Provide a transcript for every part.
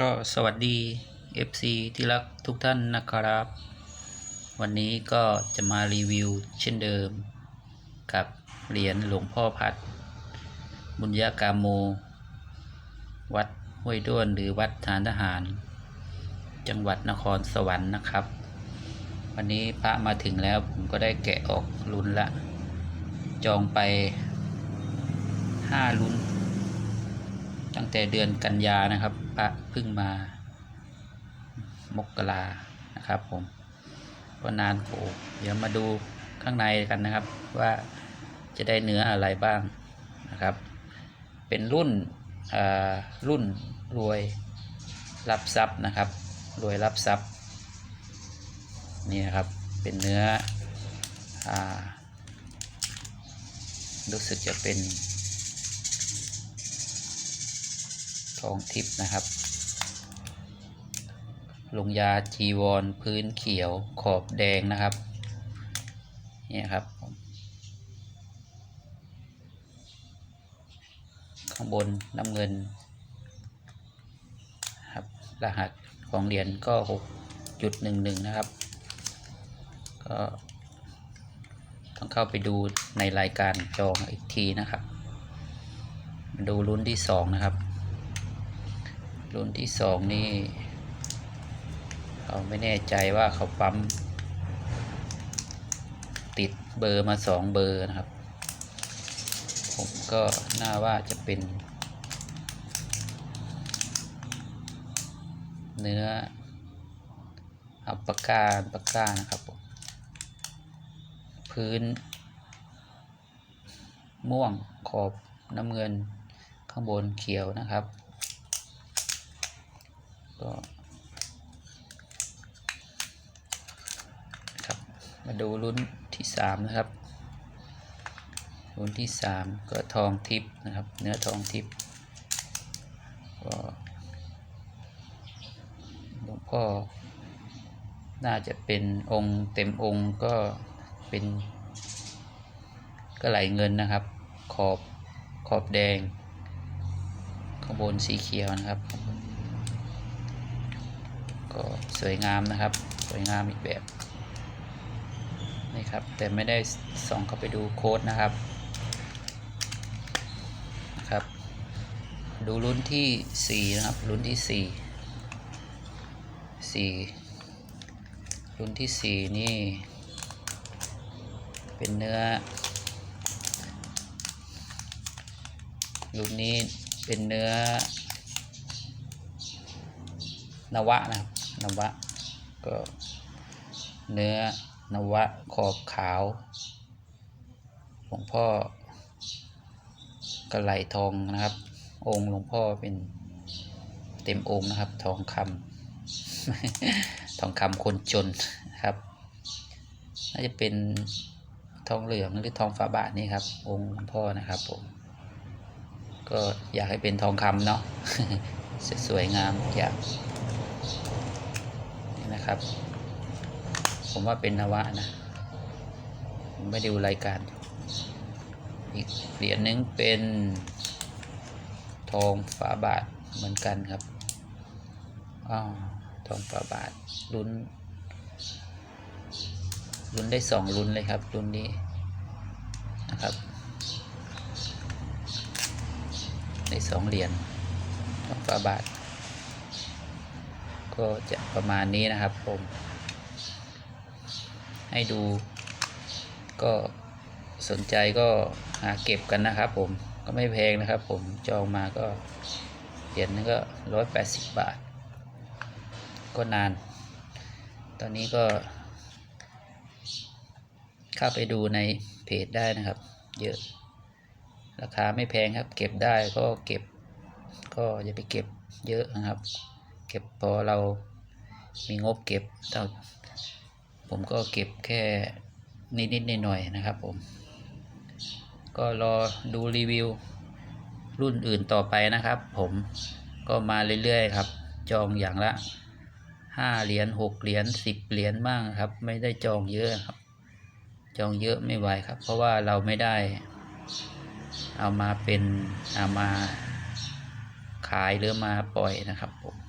ก็สวัสดี FC ที่รักทุกท่านนะครับ วันนี้ก็จะมารีวิวเช่นเดิม กับเหรียญหลวงพ่อพัด บุญญากาโม วัดห้วยด้วนหรือวัดฐานทหาร จังหวัดนครสวรรค์นะครับ วันนี้พระมาถึงแล้วผมก็ได้แกะออกลุ้นละ จองไปห้าลุ้น ตั้งแต่เดือนกันยานะครับพระเพิ่งมามกรานะครับผมก็นานโขเดี๋ยวมาดูข้างในกันนะครับ ว่าจะได้เนื้ออะไรบ้างนะครับ เป็นรุ่นอ่ารุ่นรวยรับทรัพย์นะครับ รวยรับทรัพย์นี่นะครับเป็นเนื้ออารู้สึกจะเป็น องทิพนะครับ ลงยาจีวรพื้นเขียวขอบแดงนะครับเนี่ยครับ ข้างบนน้ำเงินครับรหัสของเหรียญก็หกจุดหนึ่งหนึ่งนะครับ ก็ต้องเข้าไปดูในรายการจองอีกทีนะครับมาดูรุ่นที่สองนะครับ รุ่นที่สองนี่เขาไม่แน่ใจว่าเขาปั๊ม ติดเบอร์มาสองเบอร์นะครับ ผมก็น่าว่าจะเป็น เนื้ออัปกาปปะกานะครับผมพื้น ม่วงขอบน้ำเงินข้างบนเขียวนะครับ ก็ครับมาดูรุ่นที่สามนะครับรุ่นที่สามก็ทองทิพย์นะครับ เนื้อทองทิพย์ก็หลวงพ่อน่าจะเป็นองค์เต็มองค์ก็เป็นก็ไหลเงินนะครับ ขอบขอบแดงข้างบนสีเขียวนะครับ ก็สวยงามนะครับ สวยงามอีกแบบนี่ครับ แต่ไม่ได้ส่องเข้าไปดูโค้ดนะครับนะครับ ดูรุ่นที่สี่นะครับ รุ่นที่สี่สี่รุ่นที่สี่นี่ เป็นเนื้อ รุ่นนี้เป็นเนื้อนวะนะครับ นวะ ก็เนื้อนวะขอบขาวหลวงพ่อกระไหลทองนะครับ องค์หลวงพ่อเป็นเต็มองค์นะครับ ทองคำทองคำคนจนครับน่าจะเป็นทองเหลืองหรือทองฝาบาทนี่ครับ องค์หลวงพ่อนะครับผม ก็อยากให้เป็นทองคำเนาะสวยงามอยาก นะครับ ผมว่าเป็นนวะนะผมไม่ได้ดูรายการ อีกเหรียญหนึงเป็นทองฝาบาทเหมือนกันครับอ้าวทองฝาบาทรุ่นรุ่นได้สองรุ่นเลยครับรุ่นนี้นะครับในสองเหรียญทองฝาบาท ก็จะประมาณนี้นะครับผม ให้ดู ก็สนใจก็หาเก็บกันนะครับผมก็ไม่แพงนะครับผมจองมาก็เหรียญนึงก็ร้อยแปดสิบบาท ก็นาน ตอนนี้ก็ เข้าไปดูในเพจได้นะครับ เยอะราคาไม่แพงครับ เก็บได้ก็เก็บ ก็อย่าไปเก็บเยอะนะครับ ก็บพอเรามีงบเก็บเท่าผมก็เก็บแค่นิดๆหน่อยๆนะครับผม ก็รอดูรีวิว รุ่นอื่นต่อไปนะครับ ผมก็มาเรื่อยๆครับ จองอย่างละห้าเหรียญหกเหรียญสิบเหรียญบ้างครับ ไม่ได้จองเยอะครับ จองเยอะไม่ไหวครับ เพราะว่าเราไม่ได้ เอามาเป็นเอามาขายหรือมาปล่อยนะครับผม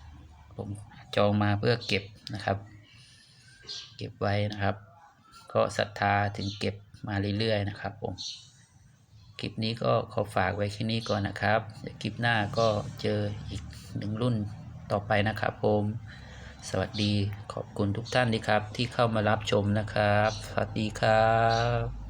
ผมจองมาเพื่อเก็บนะครับ เก็บไว้นะครับ ก็ศรัทธาถึงเก็บมาเรื่อยๆนะครับผมคลิปนี้ก็ขอฝากไว้แค่นี้ก่อนนะครับคลิปหน้าก็เจออีกหนึ่งรุ่นต่อไปนะครับผมสวัสดีขอบคุณทุกท่านที่ครับที่เข้ามารับชมนะครับ สวัสดีครับ